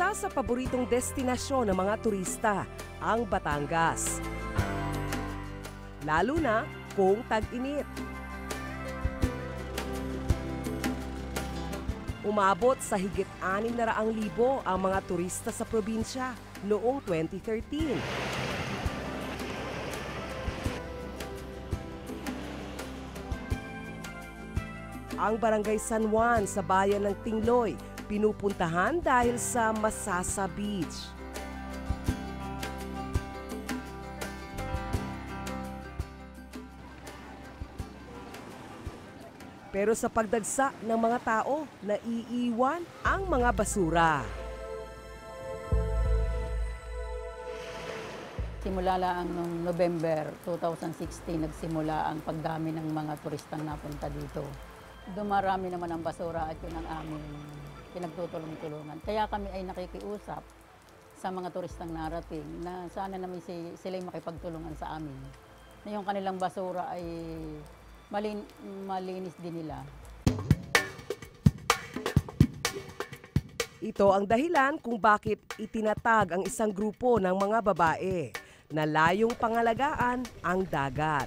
Isa sa paboritong destinasyon ng mga turista, ang Batangas. Lalo na kung tag-init. Umabot sa higit 600,000 ang mga turista sa probinsya noong 2013. Ang Barangay San Juan sa bayan ng Tingloy pinupuntahan dahil sa Masasa Beach. Pero sa pagdagsa ng mga tao, naiiwan ang mga basura. Simula lang noong November 2016, nagsimula ang pagdami ng mga turistang napunta dito. Dumarami naman ang basura at yun ang aming pinagtutulong-tulungan. Kaya kami ay nakikiusap sa mga turistang narating na sana namin si, sila'y makipagtulungan sa amin. Na yung kanilang basura ay malin, malinis din nila. Ito ang dahilan kung bakit itinatag ang isang grupo ng mga babae na layong pangalagaan ang dagat.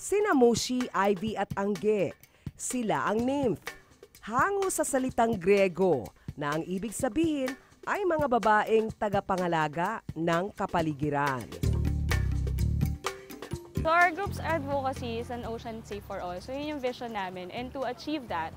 Sina Moshi, Ivy at Angge, sila ang nymph. Hango sa salitang Grego na ang ibig sabihin ay mga babaeng tagapangalaga ng kapaligiran. So our group's advocacy is an ocean safe for all. So yun yung vision namin. And to achieve that,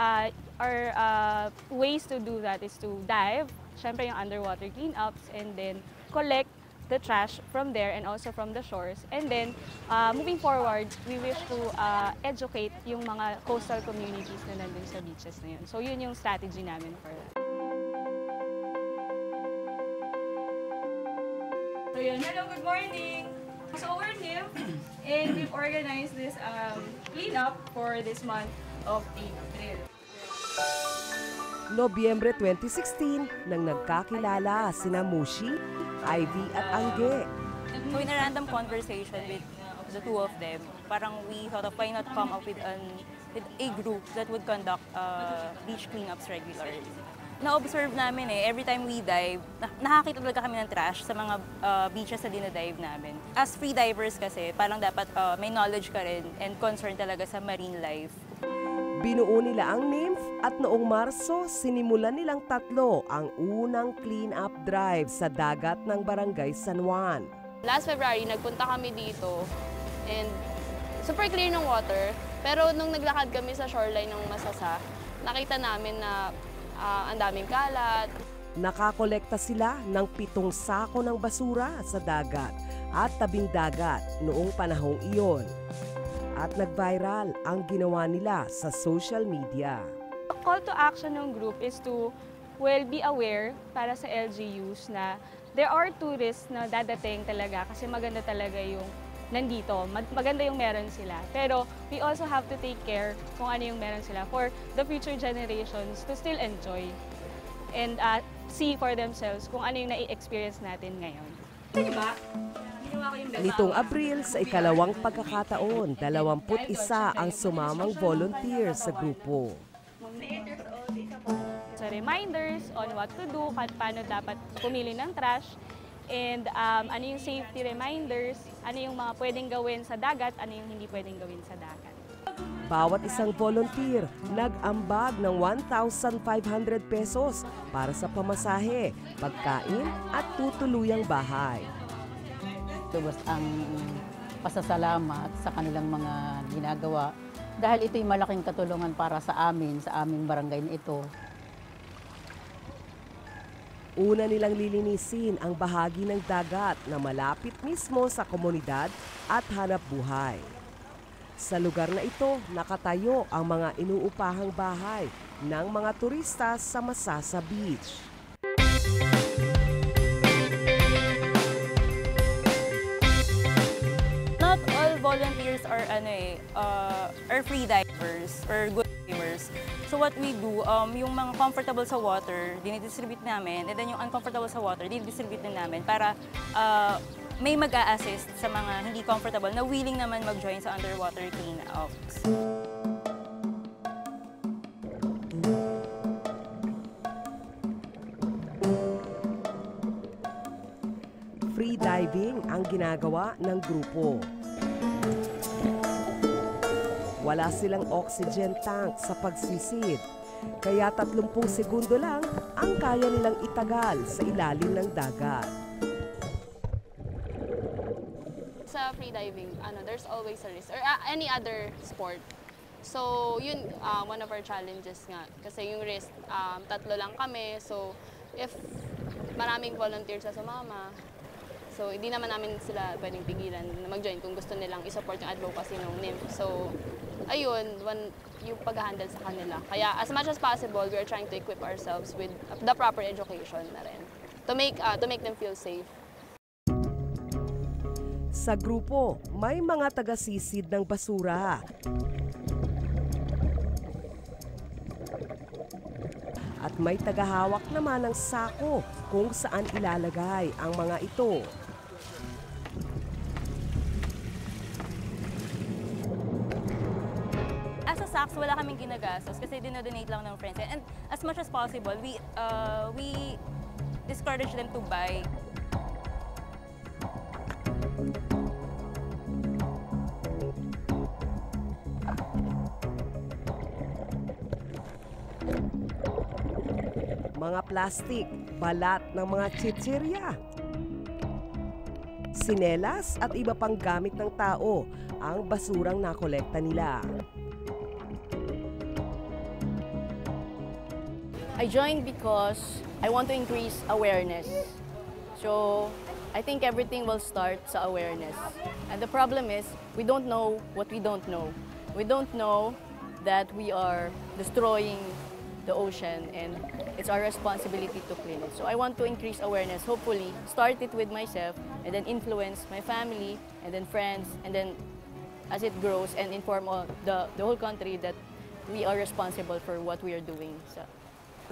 uh, our uh, ways to do that is to dive, syempre yung underwater cleanups, and then collect the trash from there and also from the shores. And then, uh, moving forward, we wish to uh, educate yung mga coastal communities na nandun sa beaches na yun. So yun yung strategy namin for that. So yun, hello, good morning! So we're new and we've organized this um, cleanup for this month of April. Nobyembre 2016 nang nagkakilala sina Mushi, Ivy at Angge. So in a random conversation with the two of them, parang we thought of why not come up with, an, with a group that would conduct uh, beach cleanups regularly. Na-observe namin eh, every time we dive, na- nakakita talaga kami ng trash sa mga uh, beaches na dinadive namin. As free divers kasi, parang dapat uh, may knowledge ka rin and concern talaga sa marine life. Binuo nila ang nymph at noong Marso, sinimulan nilang tatlo ang unang clean-up drive sa dagat ng Barangay San Juan. Last February, nagpunta kami dito and super clear ng water. Pero nung naglakad kami sa shoreline ng Masasa, nakita namin na ah, ang daming kalat. Nakakolekta sila ng pitong sako ng basura sa dagat at tabing dagat noong panahong iyon. At nag-viral ang ginawa nila sa social media. Call to action ng group is to well be aware para sa LGUs na there are tourists na dadating talaga kasi maganda talaga yung nandito. Mag- maganda yung meron sila. Pero we also have to take care kung ano yung meron sila for the future generations to still enjoy and uh, see for themselves kung ano yung nai-experience natin ngayon. Nitong Abril sa ikalawang pagkakataon, 21 ang sumamang volunteer sa grupo. So reminders on what to do, pa- paano dapat pumili ng trash, and um, ano yung safety reminders, ano yung mga pwedeng gawin sa dagat, ano yung hindi pwedeng gawin sa dagat. Bawat isang volunteer nag-ambag ng 1,500 pesos para sa pamasahe, pagkain at tutuluyang bahay. Lubos ang pasasalamat sa kanilang mga ginagawa dahil ito'y malaking katulungan para sa amin, sa aming barangay na ito. Una nilang lilinisin ang bahagi ng dagat na malapit mismo sa komunidad at hanap buhay. Sa lugar na ito, nakatayo ang mga inuupahang bahay ng mga turista sa Masasa Beach. are ano eh, uh, are free divers or good swimmers. So what we do, um, yung mga comfortable sa water, dinidistribute namin. And then yung uncomfortable sa water, dinidistribute din namin para uh, may mag-a-assist sa mga hindi comfortable na willing naman mag-join sa underwater clean-ups. Free diving ang ginagawa ng grupo. Wala silang oxygen tank sa pagsisid, kaya 30 segundo lang ang kaya nilang itagal sa ilalim ng dagat. Sa freediving, ano, there's always a risk. Or ah, any other sport. So, yun, ah, one of our challenges nga. Kasi yung risk, um, tatlo lang kami. So, if maraming volunteers sa sumama, so hindi naman namin sila pwedeng pigilan na mag-join kung gusto nilang isupport yung advocacy ng NIMF. So, ayun, one, yung pag-handle sa kanila. Kaya as much as possible, we are trying to equip ourselves with the proper education na rin. To make, ah, to make them feel safe. Sa grupo, may mga taga-sisid ng basura. At may tagahawak naman ng sako kung saan ilalagay ang mga ito. As a SACS, wala kaming ginagastos kasi dinodonate lang ng friends. And as much as possible, we, uh, we discourage them to buy. Mga plastik, balat ng mga chichirya. Sinelas at iba pang gamit ng tao ang basurang nakolekta nila. I joined because I want to increase awareness. So I think everything will start sa awareness. And the problem is we don't know what we don't know. We don't know that we are destroying the ocean and it's our responsibility to clean it. So I want to increase awareness, hopefully start it with myself and then influence my family and then friends and then as it grows and inform all the, the whole country that we are responsible for what we are doing. So,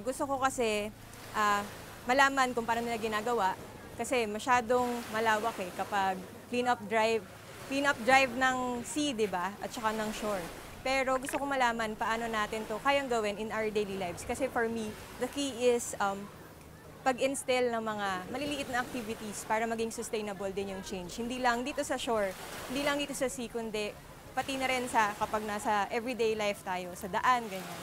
Gusto ko kasi ah, malaman kung paano nila ginagawa kasi masyadong malawak eh kapag clean up drive, clean up drive ng sea, 'di ba? At saka ng shore. Pero gusto ko malaman paano natin to kayang gawin in our daily lives. Kasi for me, the key is um, pag-instill ng mga maliliit na activities para maging sustainable din yung change. Hindi lang dito sa shore, hindi lang dito sa sea, kundi pati na rin sa kapag nasa everyday life tayo, sa daan, ganyan.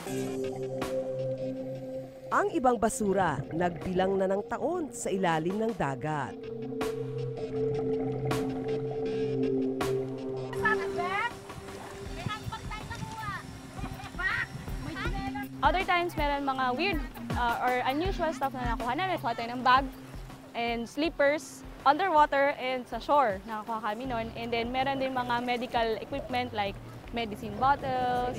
Ang ibang basura nagbilang na ng taon sa ilalim ng dagat. Other times, meron mga weird uh, or unusual stuff na nakuha namin. Nakuha tayo ng bag and slippers underwater and sa shore. Nakakuha kami nun. And then, meron din mga medical equipment like medicine bottles,